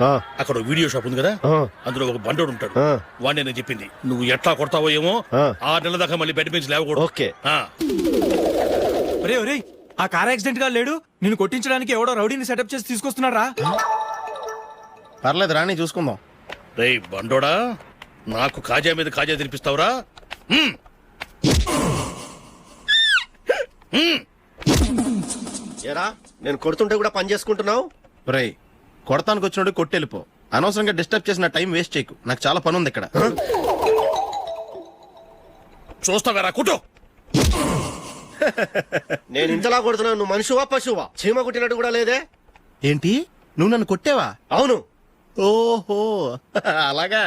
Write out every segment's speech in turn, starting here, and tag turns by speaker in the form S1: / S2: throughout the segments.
S1: ఆ,
S2: అక్కడ ఒక వీడియో షాప్ ఉంది కదా? అందులో ఒక బండోడు ఉంటాడు. వాడిని నేను చెప్పింది నువ్వు ఎట్లా కొడతావో ఏమో
S1: ఆ.
S2: ఆ నెల దాకా మళ్ళీ బెడ్ నుంచి లేవకూడదు.
S1: ఓకే.
S2: ఆ,
S3: ఒరే ఒరే ఆ కార్ యాక్సిడెంట్గా లేడు. నిన్ను కొట్టించడానికి ఎవడో రౌడీని సెటప్ చేసి తీసుకొస్తున్నారా
S1: పర్లేదు రాని చూసుకుందాం.
S2: రేయ్ బండోడా నాకు కాజా మీద కాజా తినిపిస్తావురా? హ్మ్.
S1: నేను కొడుతుంటే కూడా పని చేసుకుంటున్నావు? రేయ్ కొడతానికి వచ్చినట్టు కొట్టెళ్ళిపో. అనవసరంగా డిస్టర్బ్ చేసిన టైం వేస్ట్ చేయకు. నాకు చాలా పని ఉంది ఇక్కడ
S2: చూస్తావేరా కుట్టు
S4: నేను ఇంతలా కొడుతున్నాను నువ్వు మనిషివా పశువా? చీమ కుట్టినట్టు కూడా లేదే?
S1: ఏంటి? నువ్వు నన్ను కొట్టేవా?
S4: అవును.
S1: ఓహో. అలాగా?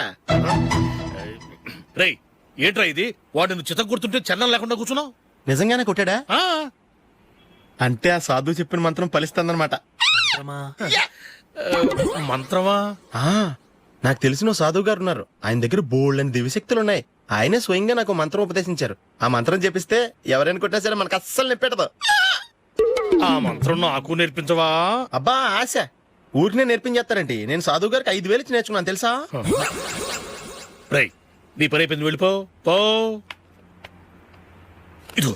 S2: రేయ్ ఏంట్రా ఇది? వాడు నువ్వు చిత్త గుర్తుంటే చలనం లేకుండా కూర్చున్నావు?
S1: నిజంగానే కొట్టాడా?
S2: ఆ,
S1: అంటే ఆ సాధువు చెప్పిన మంత్రం ఫలిస్తుందన్నమాట.
S2: మంత్రమా?
S1: నాకు తెలిసిన సాధువు గారు ఉన్నారు. ఆయన దగ్గర బోల్డ్ అని దివ్యశక్తులు ఉన్నాయి ఆయనే స్వయంగా నాకు మంత్రం ఉపదేశించారు. ఆ మంత్రం చెప్పిస్తే ఎవరైనా కొట్టినా సరే మనకు అస్సలు నిప్పెట్టదు.
S2: ఆ మంత్రం నాకు నేర్పించవా?
S1: అబ్బా ఆశ. ఊరినే నేర్పించేస్తారండి. నేను సాధువు గారికి ఐదు వేలు ఇచ్చి నేర్చుకున్నాను తెలుసా?
S2: రేయ్ నీ పని అయిపోయింది వెళ్ళిపో. పో. ఇదిగో.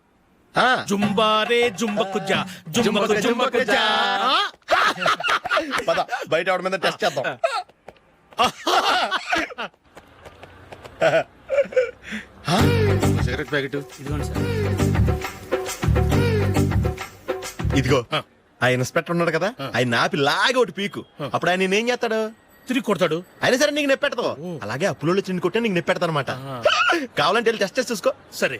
S2: జుంబారే జుంబకు జా జుంబకు జుంబకు జా
S1: పద బయట ఆవిడ మీద టెస్ట్ చేద్దాం.
S4: Cigarette packet.
S1: ఇదిగో ఆ. ఇన్స్పెక్టర్ ఉన్నాడు కదా ఆయన ఆపి లాగే ఒకటి పీకు. అప్పుడు ఆయన నేనేం చేస్తాడు?
S2: తిరిగి కొడతాడు.
S1: అయినా సరే నీకు నెప్పెడతావు అలాగే అప్పులో చిన్న కొట్టే నీకు నెప్పెడతా అనమాట కావాలంటే వెళ్ళి టెస్ట్ చేసి చూసుకో.
S2: సరే.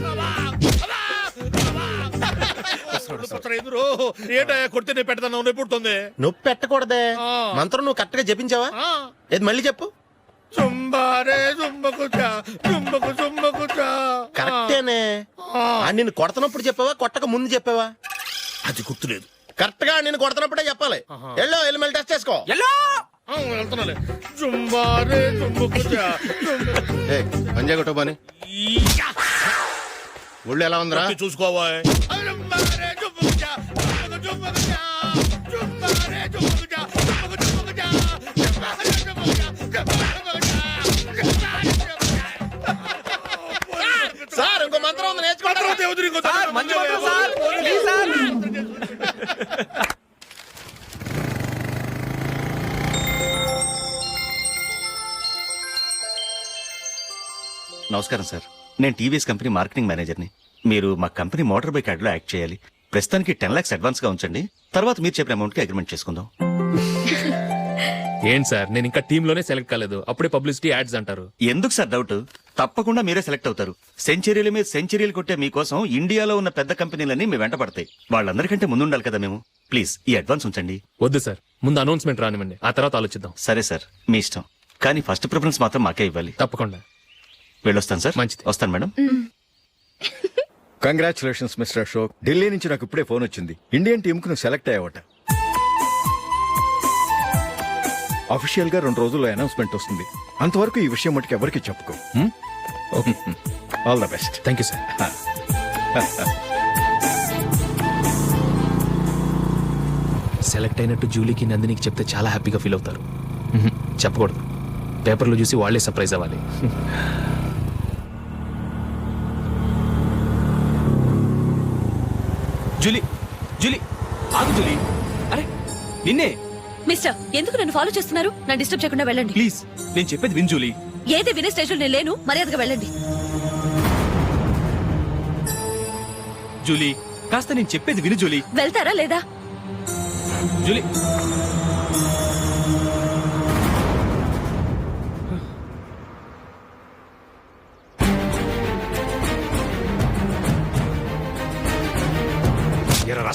S2: ఏంటో కొడితే నేను పెడతాను నొప్పి పుడుతుంది
S1: నొప్పి పెట్టకూడదే. మంత్రం నువ్వు కరెక్ట్గా జపించావా. ఏది మళ్ళీ చెప్పు.
S2: జుంబకు జా
S1: కరెక్టేనే. నిన్ను కొడుతున్నప్పుడు చెప్పావా కొట్టక ముందు చెప్పావా?
S2: అది గుర్తులేదు.
S1: కరెక్ట్గా నేను కొడుతున్నప్పుడే చెప్పాలి. ఎల్లో వెళ్ళి మళ్ళీ టెస్ట్ చేసుకో.
S2: ఆ, వెళ్తున్నాలే.
S4: పంజా కొట్టబాని.
S2: ఈయా.
S4: ఒళ్ళు ఎలా ఉందిరా?
S2: వచ్చి
S5: నమస్కారం సార్. నేను టీవీఎస్ కంపెనీ మార్కెటింగ్ మేనేజర్ని. మీరు మా కంపెనీ మోటార్ బైక్ యాడ్లో యాక్ట్ చేయాలి. ప్రస్తుతానికి టెన్ లాక్స్ అడ్వాన్స్గా ఉంచండి. తర్వాత మీరు చెప్పిన అమౌంట్కి అగ్రిమెంట్ చేసుకుందాం.
S6: ఏంటి సార్? నేను ఇంకా టీమ్లోనే సెలెక్ట్ కాలేదు. అప్పుడే పబ్లిసిటీ యాడ్స్ అంటారు.
S5: ఎందుకు సార్ డౌట్? తప్పకుండా మీరే సెలెక్ట్ అవుతారు. సెంచరీల మీద సెంచరీలు కొట్టే మీకోసం ఇండియాలో ఉన్న పెద్ద కంపెనీలన్నీ మీ వెంట పడతాయి. వాళ్ళందరికంటే ముందుండాలి కదా మేము. ప్లీజ్ ఈ అడ్వాన్స్ ఉంచండి.
S6: వద్దు సార్. ముందు అనౌన్స్మెంట్ రానివ్వండి. ఆ తర్వాత ఆలోచిద్దాం.
S5: సరే సార్ మీ ఇష్టం. కానీ ఫస్ట్ ప్రిఫరెన్స్ మాత్రం మాకే ఇవ్వాలి.
S6: తప్పకుండా.
S5: వెళ్ళొస్తాను సార్.
S6: మంచిది.
S5: వస్తాను madam.
S7: Congratulations mister Ashok Delhi నుంచి నాకు ఇప్పుడే ఫోన్ వచ్చింది. ఇండియన్ టీమ్కు నువ్వు సెలెక్ట్ అయ్యావట. అఫీషియల్గా రెండు రోజుల్లో అనౌన్స్మెంట్ వస్తుంది. అంతవరకు ఈ విషయం మటుకు ఎవరికి చెప్పుకో. All the best
S6: thank you sir select అయినట్టు జూలీకి నందినికి చెప్తే చాలా హ్యాపీగా ఫీల్ అవుతారు. చెప్పకూడదు. పేపర్లో చూసి వాళ్ళే సర్ప్రైజ్ అవ్వాలి.
S3: జూలీ జూలీ ఆగు జూలీ. అరే నిన్నే.
S8: మిస్టర్ ఎందుకు నన్ను ఫాలో చేస్తున్నారు? నన్ను డిస్టర్బ్ చేయకుండా వెళ్ళండి.
S3: ప్లీజ్ నేను చెప్పేది విన్ జూలీ.
S8: ఏది వినే స్టేషన్ నేను లేను మర్యాదగా వెళ్ళండి.
S3: జూలీ కాస్త నేను చెప్పేది విను జూలీ.
S8: వెళ్తారా లేదా?
S3: జూలీ.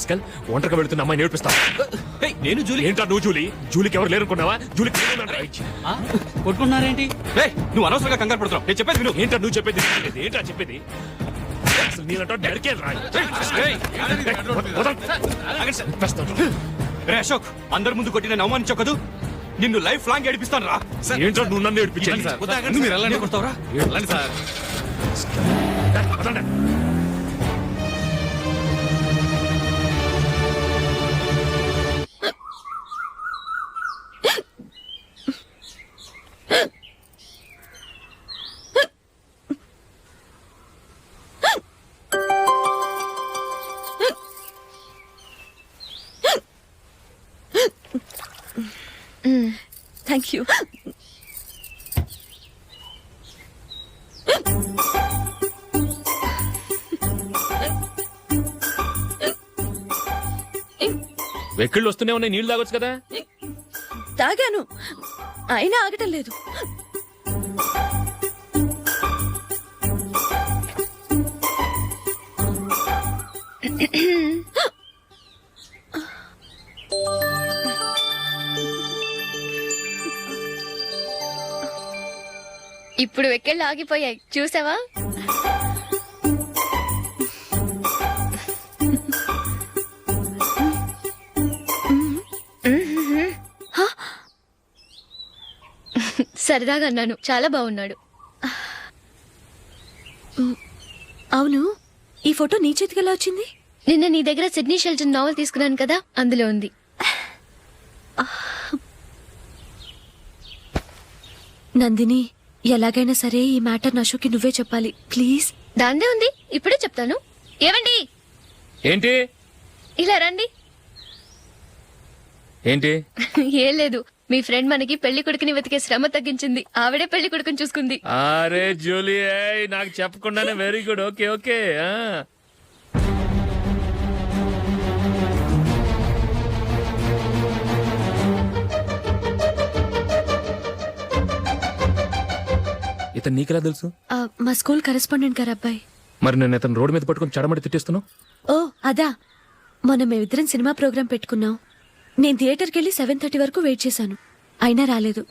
S6: రాస్కల్ ఒంటరిగా వెళుతున్న అమ్మాయి నేర్పిస్తా
S3: ఏయ్, నేను జూలీ.
S6: ఏంటా నువ్వు జూలీ? జూలీకి ఎవరు లేరుకున్నావా జూలీకి?
S3: కొట్టుకున్నారేంటి? నువ్వు అనవసరంగా కంగారు పడుతున్నావు. నేను చెప్పేది విను.
S6: ఏంటా నువ్వు చెప్పేది? ఏంటా చెప్పేది? అసలు నీలంటో డెడకే రా.
S3: అశోక్ అందరి ముందు కొట్టి నేను అవమానించావు కదూ? నిన్ను లైఫ్ లాంగ్ ఏడిపిస్తాను రా.
S6: ఏంటో నువ్వు నన్ను ఏడిపించాలి
S3: నువ్వు మీరు వెళ్ళండి కొడతావురా? సార్.
S8: థ్యాంక్ యూ
S6: వెక్కిళ్ళు వస్తూనే ఉన్నాయి నీళ్ళు తాగొచ్చు కదా?
S8: తాగాను. అయినా ఆగటం లేదు.
S9: ఇప్పుడు వెక్కెళ్ళు ఆగిపోయాయి. చూసావా? సరదాగా అన్నాను. చాలా బాగున్నాడు.
S8: అవును ఈ ఫోటో నీ చేతికి ఎలా వచ్చింది?
S9: నిన్న నీ దగ్గర సిడ్నీ షెల్టన్ నావల్ తీసుకున్నాను కదా అందులో ఉంది.
S8: నందిని ఎలాగైనా సరే ఈ మ్యాటర్ నషుకి నువ్వే చెప్పాలి. ప్లీజ్.
S9: దాందే ఉంది. ఇప్పుడే చెప్తాను. ఏవండి?
S6: ఏంటి?
S9: ఇలా రండి.
S6: ఏంటి?
S9: ఏం లేదు. మీ ఫ్రెండ్ మనకి పెళ్ళి కొడుకుని వెతికే శ్రమ తగ్గించింది. ఆవిడే పెళ్ళి కొడుకుని చూసుకుంది.
S6: అరే జూలీ ఏయ్, నాకు చెప్పకుండానే వెరీ గుడ్ ఓకే ఓకే ఆ. ఇతను నీకెలా తెలుసు?
S8: ఆ, మా స్కూల్ కరెస్పాండెంట్ గారు అబ్బాయి.
S6: మరి నేను ఇతను రోడ్డు మీద పట్టుకొని చడమడి తిట్టేస్తున్నావు?
S8: ఓ అదా. మొన్న మేమిద్దరం సినిమా ప్రోగ్రాం పెట్టుకున్నాం. నేను థియేటర్కి వెళ్ళి సెవెన్ థర్టీ వరకు వెయిట్ చేశాను. అయినా రాలేదు.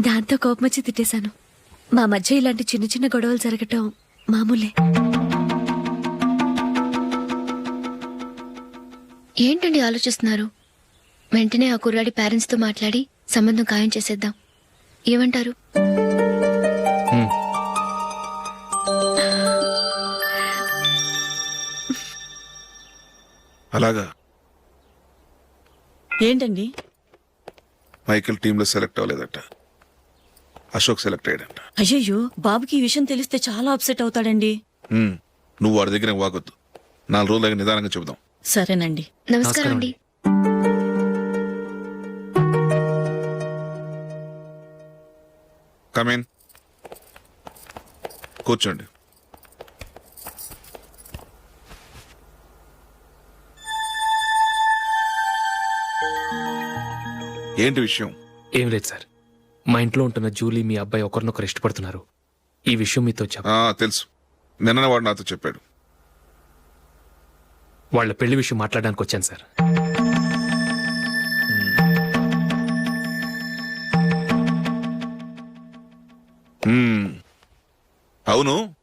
S8: దాంతో కోపమచ్చి తిట్టేశాను. మా మధ్య ఇలాంటి చిన్న చిన్న గొడవలు జరగటం మామూలే.
S9: ఏంటండి ఆలోచిస్తున్నారు? వెంటనే ఆ కుర్రాడి పేరెంట్స్తో మాట్లాడి సంబంధం ఖాయం చేసేద్దాం. ఏమంటారు?
S10: అలాగా.
S11: ఏంటండి?
S10: మైకిల్ టీంలో సెలెక్ట్ అవ్వలేదట. అశోక్ సెలెక్ట్ అయ్యాడంట.
S11: అయ్యయ్యో బాబుకి ఈ విషయం తెలిస్తే చాలా అప్సెట్ అవుతాడండి.
S10: హ్మ్. నువ్వు వాడి దగ్గర వాగొద్దు. నాలుగు రోజులు నిదానంగా చెబుదాం.
S11: సరేనండి.
S9: నమస్కారం అండి.
S10: కమేన్ కూర్చోండి. ఏంటి విషయం?
S6: ఏం లేదు సార్. మా ఇంట్లో ఉంటున్న జూలీ మీ అబ్బాయి ఒకరినొకరు ఇష్టపడుతున్నారు. ఈ విషయం మీతో చెప్ప
S10: ఆ, తెలుసు. నిన్న వాడు నాతో చెప్పాడు.
S6: వాళ్ళ పెళ్ళి విషయం మాట్లాడడానికి వచ్చాను సార్.
S10: అవును.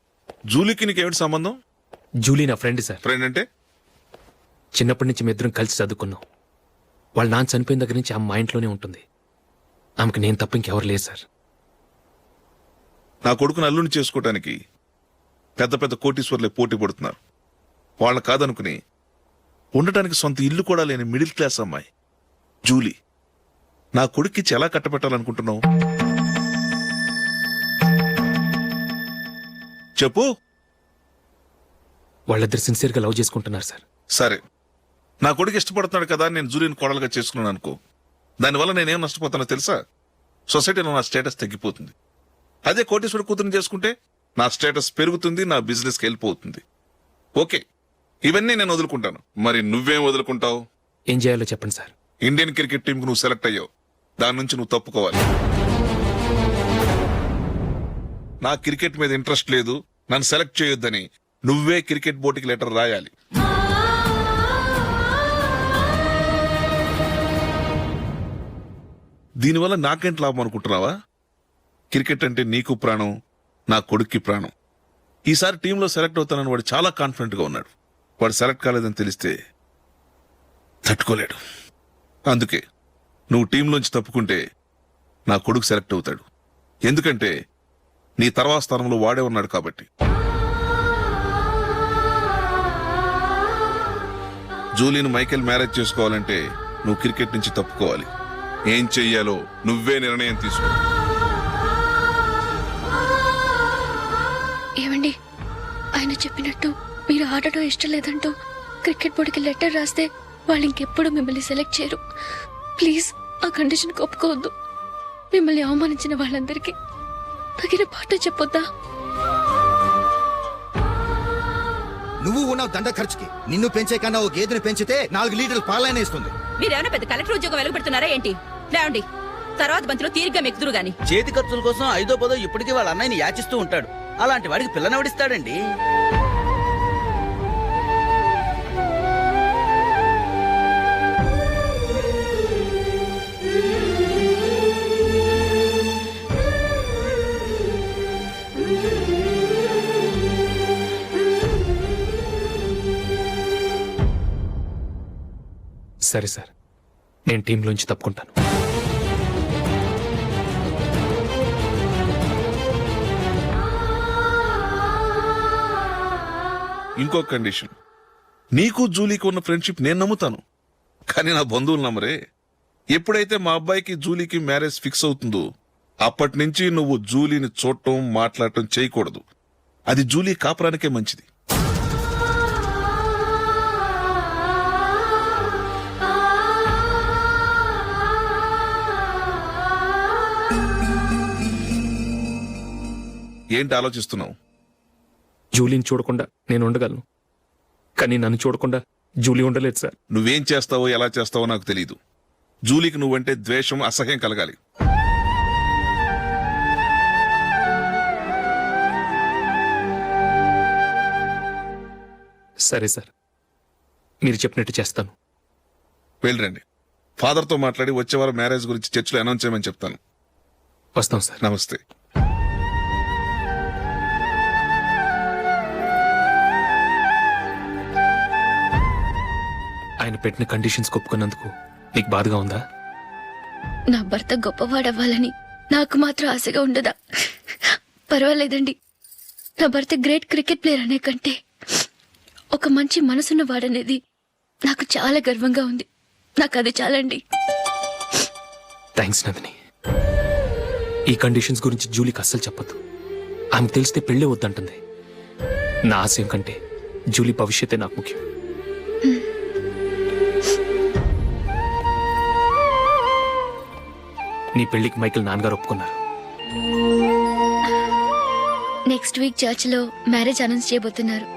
S10: జూలీకి నీకేమిటి సంబంధం?
S6: జూలీ నా ఫ్రెండ్ సార్.
S10: ఫ్రెండ్ అంటే?
S6: చిన్నప్పటి నుంచి మీ ఇద్దరం కలిసి చదువుకున్నాం. వాళ్ళ నాన్న చనిపోయిన దగ్గర నుంచి ఆమె మా ఇంట్లోనే ఉంటుంది. ఆమెకు నేను తప్ప ఇంకెవరు లేదు సార్.
S10: నా కొడుకును అల్లుని చేసుకోవటానికి పెద్ద పెద్ద కోటీశ్వర్లే పోటీ పడుతున్నారు. వాళ్ళని కాదనుకుని ఉండటానికి సొంత ఇల్లు కూడా లేని మిడిల్ క్లాస్ అమ్మాయి జూలీ. నా కొడుక్కిచ్చి ఎలా కట్టబెట్టాలనుకుంటున్నావు? చెప్పు.
S6: వాళ్ళిద్దరు సిన్సియర్గా లవ్ చేసుకుంటున్నారు సార్.
S10: సరే. నా కొడుకు ఇష్టపడుతున్నాడు కదా నేను జూలీని కోడలుగా చేసుకున్నాను అనుకో. దానివల్ల నేనేం నష్టపోతానో తెలుసా? సొసైటీలో నా స్టేటస్ తగ్గిపోతుంది. అదే కోటేశ్వర కూతురుని చేసుకుంటే నా స్టేటస్ పెరుగుతుంది నా బిజినెస్కి హెల్ప్ అవుతుంది ఓకే ఇవన్నీ నేను వదులుకుంటాను. మరి నువ్వేం వదులుకుంటావు?
S6: ఏం చేయాలో చెప్పండి సార్.
S10: ఇండియన్ క్రికెట్ టీంకి నువ్వు సెలెక్ట్ అయ్యావు. దాని నుంచి నువ్వు తప్పుకోవాలి. నా క్రికెట్ మీద ఇంట్రెస్ట్ లేదు. నన్ను సెలెక్ట్ చేయొద్దని నువ్వే క్రికెట్ బోర్డుకి లెటర్ రాయాలి. దీనివల్ల నాకేంటి లాభం అనుకుంటున్నావా? క్రికెట్ అంటే నీకు ప్రాణం నా కొడుక్కి ప్రాణం. ఈసారి టీంలో సెలెక్ట్ అవుతానని వాడు చాలా కాన్ఫిడెంట్గా ఉన్నాడు. వాడు సెలెక్ట్ కాలేదని తెలిస్తే తట్టుకోలేడు. అందుకే నువ్వు టీంలోంచి తప్పుకుంటే నా కొడుకు సెలెక్ట్ అవుతాడు. ఎందుకంటే నీ తర్వాత స్థానంలో వాడే ఉన్నాడు కాబట్టి. జూలీని మైకేల్ మ్యారేజ్ చేసుకోవాలంటే నువ్వు క్రికెట్ నుంచి తప్పుకోవాలి. ఏం చెయ్యాలో నువ్వే నిర్ణయం తీసుకో.
S9: ఏమండి? ఆయన చెప్పినట్టు మీరు ఆడటం ఇష్టం లేదంటూ క్రికెట్ బోర్డుకి లెటర్ రాస్తే వాళ్ళు ఇంకెప్పుడు మిమ్మల్ని సెలెక్ట్ చేయరు. ప్లీజ్ ఆ కండిషన్ ఒప్పుకోవద్దు. మిమ్మల్ని అవమానించిన వాళ్ళందరికీ తగిన పాట చెప్పొద్దా?
S2: నువ్వు ఉన్నావు దండ ఖర్చుకి. నిన్ను పెంచే కన్నా ఓ గేదెని పెంచితే నాలుగు లీటర్లు పాలైన ఇస్తుంది.
S11: మీరేమైనా పెద్ద కలెక్టర్ ఉద్యోగం వెలుగుపెడుతున్నారా ఏంటి? లేవండి. తర్వాత బంతిలో తీరిగ్గా మెక్కుదురు గాని.
S2: చేతి ఖర్చుల కోసం ఐదో పదో ఇప్పటికీ వాళ్ళ అన్నయ్యని యాచిస్తూ ఉంటాడు. అలాంటి వాడికి పిల్లనవడిస్తాడండి
S6: సరే సార్. నేను టీంలోంచి తప్పుకుంటాను.
S10: ఇంకో కండిషన్. నీకు జూలీకి ఉన్న ఫ్రెండ్షిప్ నేను నమ్ముతాను. కానీ నా బంధువులు నమ్మరే. ఎప్పుడైతే మా అబ్బాయికి జూలీకి మ్యారేజ్ ఫిక్స్ అవుతుందో అప్పటి నుంచి నువ్వు జూలీని చూడటం మాట్లాడటం చేయకూడదు. అది జూలీ కాపురానికే మంచిది. ఏంటి ఆలోచిస్తున్నావు?
S6: జూలీని చూడకుండా నేను ఉండగలను. కానీ నన్ను చూడకుండా జూలీ ఉండలేదు సార్.
S10: నువ్వేం చేస్తావో ఎలా చేస్తావో నాకు తెలియదు జూలీకి నువ్వంటే ద్వేషం అసహ్యం కలగాలి.
S6: సరే సార్. మీరు చెప్పినట్టు చేస్తాను.
S10: వెళ్ళరండి. ఫాదర్తో మాట్లాడి వచ్చే వారం మ్యారేజ్ గురించి చర్చిలో అనౌన్స్ చేయమని చెప్తాను.
S6: వస్తాం సార్.
S10: నమస్తే.
S6: పెట్టిన కండిషన్స్ ఒప్పుకున్నందుకు నీకు బాధగా ఉందా?
S9: నా భర్త గొప్పవాడవ్వాలని నాకు మాత్రం ఆశగా ఉండదా? పర్వాలేదండి. నా భర్త గ్రేట్ క్రికెట్ ప్లేయర్ అనే కంటే ఒక మంచి మనసున్న వాడనేది నాకు చాలా గర్వంగా ఉంది. నాకు అది చాలండి.
S6: థ్యాంక్స్ నందిని ఈ కండిషన్స్ గురించి జూలీకి అస్సలు చెప్పొద్దు. ఆమెకు తెలిస్తే పెళ్ళే వద్దంటుంది. నా ఆశయం కంటే జూలీ భవిష్యత్తే నాకు ముఖ్యం. నీ పెళ్ళికి మైకిల్ నాన్నగారు ఒప్పుకున్నారు.
S9: నెక్స్ట్ వీక్ చర్చిలో మ్యారేజ్ అనౌన్స్ చేయబోతున్నారు.